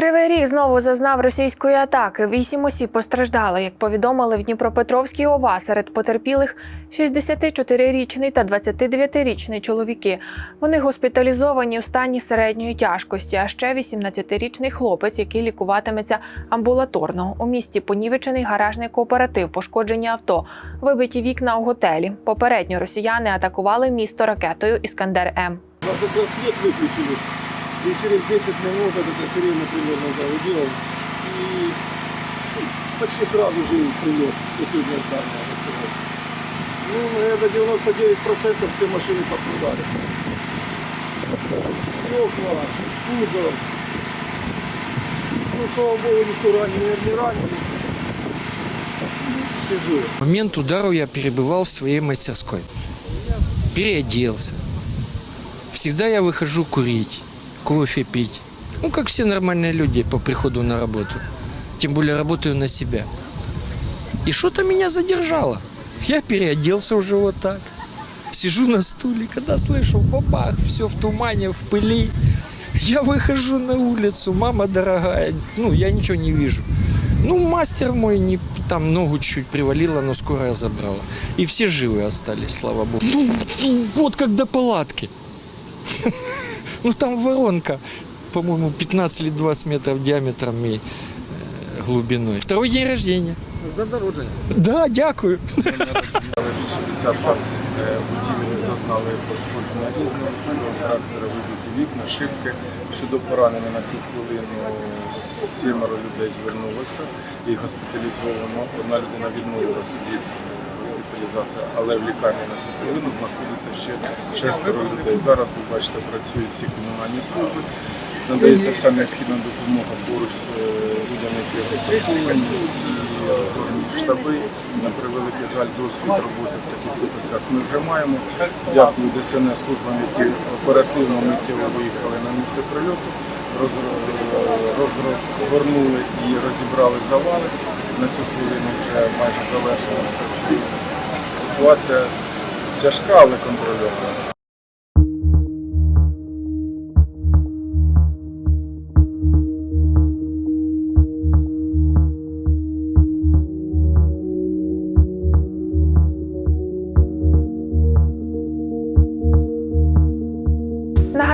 Кривий Ріг знову зазнав російської атаки. Вісім осіб постраждали. Як повідомили в Дніпропетровській ОВА, серед потерпілих 64-річний та 29-річний чоловіки. Вони госпіталізовані у стані середньої тяжкості, а ще 18-річний хлопець, який лікуватиметься амбулаторно. У місті понівечений гаражний кооператив, пошкоджені авто, вибиті вікна у готелі. Попередньо росіяни атакували місто ракетою Іскандер М. Нас свет выключили. И через 10 минут эта сирена примерно загудела. И ну, почти сразу же прилет соседнее здание. Ну, это 99% все машины пострадали. Стекла, кузов. Ну, слава богу, никто раненый не раненый. Все живы. В момент удара я перебывал в своей мастерской. Переоделся. Всегда я выхожу курить, кофе пить. Ну, как все нормальные люди по приходу на работу. Тем более работаю на себя. И что-то меня задержало. Я переоделся уже вот так. Сижу на стуле, когда слышу бабах, все в тумане, в пыли. Я выхожу на улицу, мама дорогая, ну, я ничего не вижу. Ну, мастер мой не, там ногу чуть привалила, но скорая забрала. И все живы остались, слава богу. Ну, вот как до палатки. Ну, там воронка, по-моему, 15 или 20 метров диаметром и э, глубиной. Второй день рождения. З днем народження. Да, дякую. Більше десятка е, будівель зазнали пошкодження різного стилю, характеру, вибиті вікна, шибки. Щодо поранення на цю хвилину сімеро людей звернулося і госпіталізовано. Одна людина відмовилася від е, але в лікарні на цю хвилину знаходиться ще шестеро людей. Зараз ви бачите, працюють всі комунальні служби. Надається вся необхідна допомога поруч з е, людям, які застосовані і штаби. На превеликий жаль, досвід роботи в таких випадках ми вже маємо. Дякую ДСНС службам, які оперативно миттєво виїхали на місце прильоту, розгорнули і розібрали завали. На цю хвилину вже майже завершилася. Ситуація тяжка, але контрольована.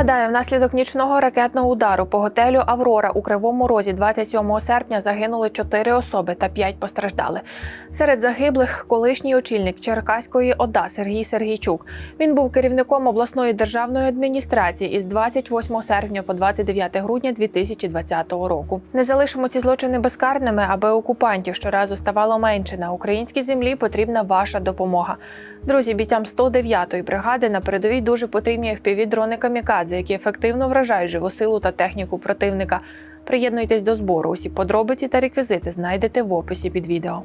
Нагадаю, внаслідок нічного ракетного удару по готелю Аврора у Кривому Розі 27 серпня загинули 4 особи та 5 постраждали. Серед загиблих колишній очільник Черкаської ОДА Сергій Сергійчук. Він був керівником обласної державної адміністрації із 28 серпня по 29 грудня 2020 року. Не залишимо ці злочини безкарними, аби окупантів щоразу ставало менше. На українській землі потрібна ваша допомога. Друзі, бійцям 109-ї бригади на передовій дуже потрібні FPV-дрони камікадзе, які ефективно вражають живу силу та техніку противника. Приєднуйтесь до збору. Усі подробиці та реквізити знайдете в описі під відео.